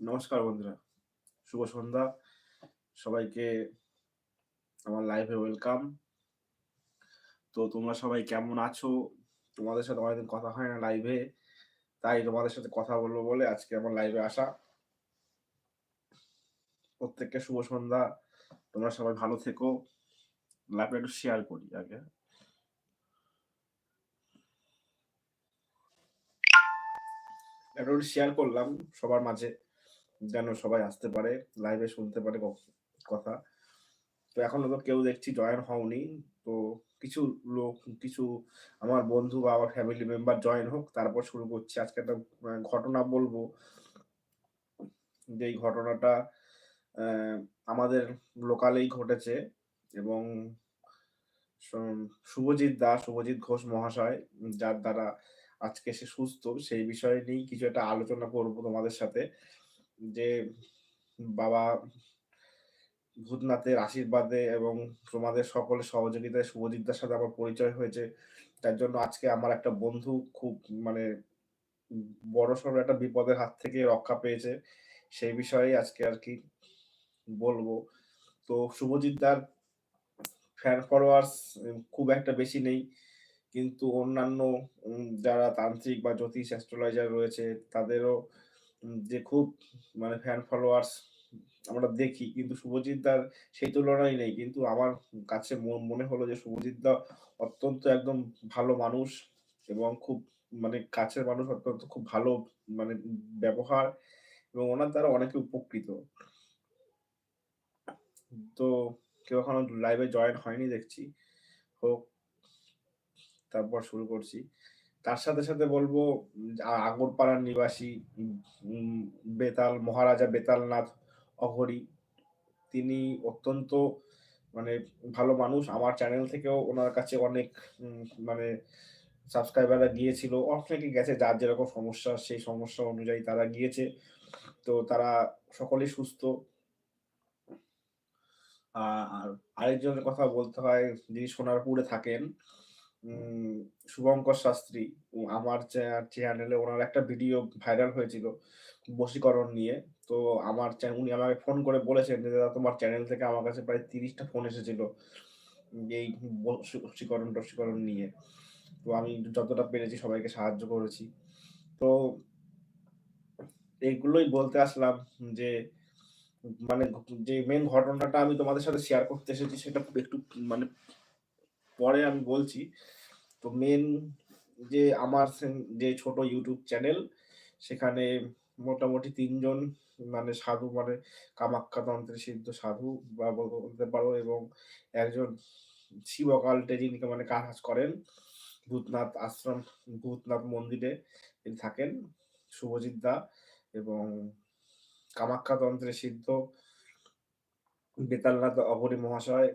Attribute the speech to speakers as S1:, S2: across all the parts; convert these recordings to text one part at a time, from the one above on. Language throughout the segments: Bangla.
S1: নমস্কার বন্ধুরা, শুভ সন্ধ্যা। সবাইকে আমার লাইভে ওয়েলকাম তো তোমরা সবাই কেমন আছো? তোমাদের সাথে অনেকদিন কথা হয় না লাইভে তাই তোমাদের সাথে কথা বলব বলে আজকে আমার লাইভে আসা। প্রত্যেককে শুভ সন্ধ্যা। তোমরা সবাই ভালো থেকো। লাইভটা একটু শেয়ার করি আগে। একটু শেয়ার করলাম সবার মাঝে। যেন সবাই আসতে পারে লাইভে শুনতে পারে কথা। তো এখনও তো কেউ দেখছি জয়েন হওনি। তো কিছু লোক, কিছু আমার বন্ধু বা আমার ফ্যামিলি মেম্বার জয়েন হোক, তারপর শুরু করছি। আজকে একটা ঘটনা বলব। যে ঘটনাটা আমাদের লোকালেই ঘটেছে এবং শুভজিৎ দাস, শুভজিৎ ঘোষ মহাশয়, যার দ্বারা আজকে সে সুস্থ, সেই বিষয় নিয়েই কিছু একটা আলোচনা করব তোমাদের সাথে। যে বাবা ভূতনাথের আশীর্বাদে এবং তোমাদের সকলের সহযোগিতায় শুভজিৎদার সাথে আমার পরিচয় হয়েছে। তার জন্য আজকে আমার একটা বন্ধু খুব মানে বড় সড় একটা বিপদের হাত থেকে রক্ষা পেয়েছে। সেই বিষয়ে আজকে আর কি বলব। তো শুভজিৎদার ফ্যান ফলোয়ার্স খুব একটা বেশি নেই। কিন্তু অন্যান্য যারা তান্ত্রিক বা জ্যোতিষ অ্যাস্ট্রোলজার রয়েছে, তাদেরও যে খুব মানে ফ্যান ফলোয়ার্স আমরা দেখি, কিন্তু শুভজিৎ দার সেই তুলনায় নেই। কিন্তু আমার কাছে মনে হলো যে শুভজিৎ দা অত্যন্ত একদম ভালো মানুষ এবং খুব মানে কাছের মানুষ, অত্যন্ত খুব ভালো মানে ব্যবহার এবং ওনার দ্বারা অনেকে উপকৃত। তো কেউ এখনও লাইভে জয়েন হয়নি দেখছি। হোক, তারপর শুরু করছি। তার সাথে সাথে বলব আগরপাড়ার নিবাসী বেতাল, মহারাজা বেতালনাথ অঘরি। তিনি অত্যন্ত মানে ভালো মানুষ। আমার চ্যানেল থেকেও ওনার কাছে অনেক মানে সাবস্ক্রাইবাররা গিয়েছিল। অনেকে গেছে, যার যেরকম সমস্যা, সেই সমস্যা অনুযায়ী তারা গিয়েছে। তো তারা সকলেই সুস্থ। আর আরেকজনের কথা বলতে হয়, যিনি সোনারপুরে থাকেন উম, শুভঙ্কর শাস্ত্রী আমার চ্যানেলে ওনার একটা ভিডিও ভাইরাল হয়েছিল বশীকরণ নিয়ে। তো আমার উনি আমাকে ফোন করে বলেছেন যে দাদা তোমার চ্যানেল থেকে আমার কাছে প্রায় তিরিশটা ফোন এসেছিল এই বশীকরণ টশীকরণ নিয়ে। তো আমি যতটা পেরেছি সবাইকে সাহায্য করেছি। তো এইগুলোই বলতে আসলাম যে মানে যে মেন ঘটনাটা আমি তোমাদের সাথে শেয়ার করতে এসেছি সেটা একটু মানে পরে আমি বলছি, তো মেন যে আমার যে ছোট ইউটিউব চ্যানেল সেখানে মোটামুটি তিনজন মানে সাধু মানে কামাখ্যা তন্ত্রের সিদ্ধ সাধু বা বলতে পারো, এবং একজন শিবকাল্টে যিনি মানে কাজ করেন, ভূতনাথ আশ্রম, ভূতনাথ মন্দিরে তিনি থাকেন, শুভজিৎ দা, এবং কামাখ্যা তন্ত্রের সিদ্ধ বেতালনাথ, অঘরী মহাশয়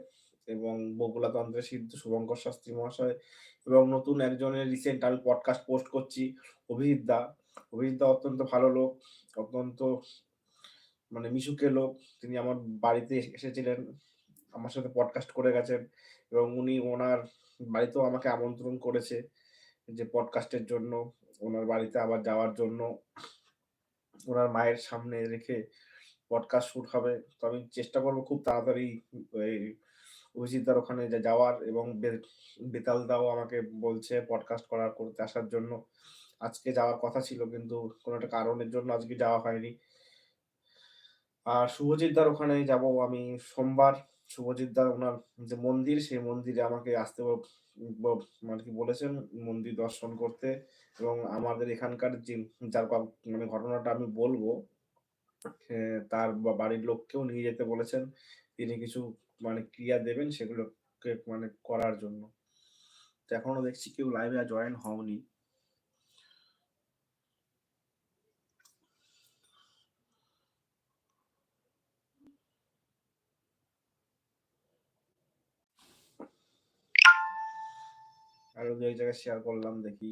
S1: এবং বগুলা তন্ত্রের সিদ্ধ শুভঙ্কর শাস্ত্রী মহাশয় এবং নতুন একজনের রিসেন্ট আমি পডকাস্ট পোস্ট করছি, অভিজিৎ দা। অভিজিৎ দা অত্যন্ত ভালো লোক, অত্যন্ত মানে মিশুকে লোক। তিনি আমার বাড়িতে এসেছিলেন, আমার সাথে পডকাস্ট করে গেছেন এবং উনি ওনার বাড়িতেও আমাকে আমন্ত্রণ করেছে যে পডকাস্টের জন্য, ওনার বাড়িতে আবার যাওয়ার জন্য। ওনার মায়ের সামনে রেখে পডকাস্ট শুট হবে। তো আমি চেষ্টা করব খুব তাড়াতাড়ি অভিজিৎদার ওখানে যাওয়ার এবং বেতাল দাও আমাকে বলছে পডকাস্ট করার করতে আসার জন্য। আজকে যাওয়ার কথা ছিল কিন্তু কোনো একটা কারণের জন্য আজকে যাওয়া হয়নি। আর শুভজিৎদার ওখানে যাব আমি সোমবার। শুভজিৎদার ওনার যে মন্দির, সেই মন্দিরে আমাকে আসতে মানে কি বলেছেন, মন্দির দর্শন করতে এবং আমাদের এখানকার যে, যার মানে ঘটনাটা আমি বলব তার বাড়ির লোককেও নিয়ে যেতে বলেছেন। তিনি কিছু মানে ক্রিয়া দেবেন সেগুলোকে মানে করার জন্য। এখনও দেখছি কেউ লাইভে জয়েন হওনি। আরও দু এক জায়গায় শেয়ার করলাম, দেখি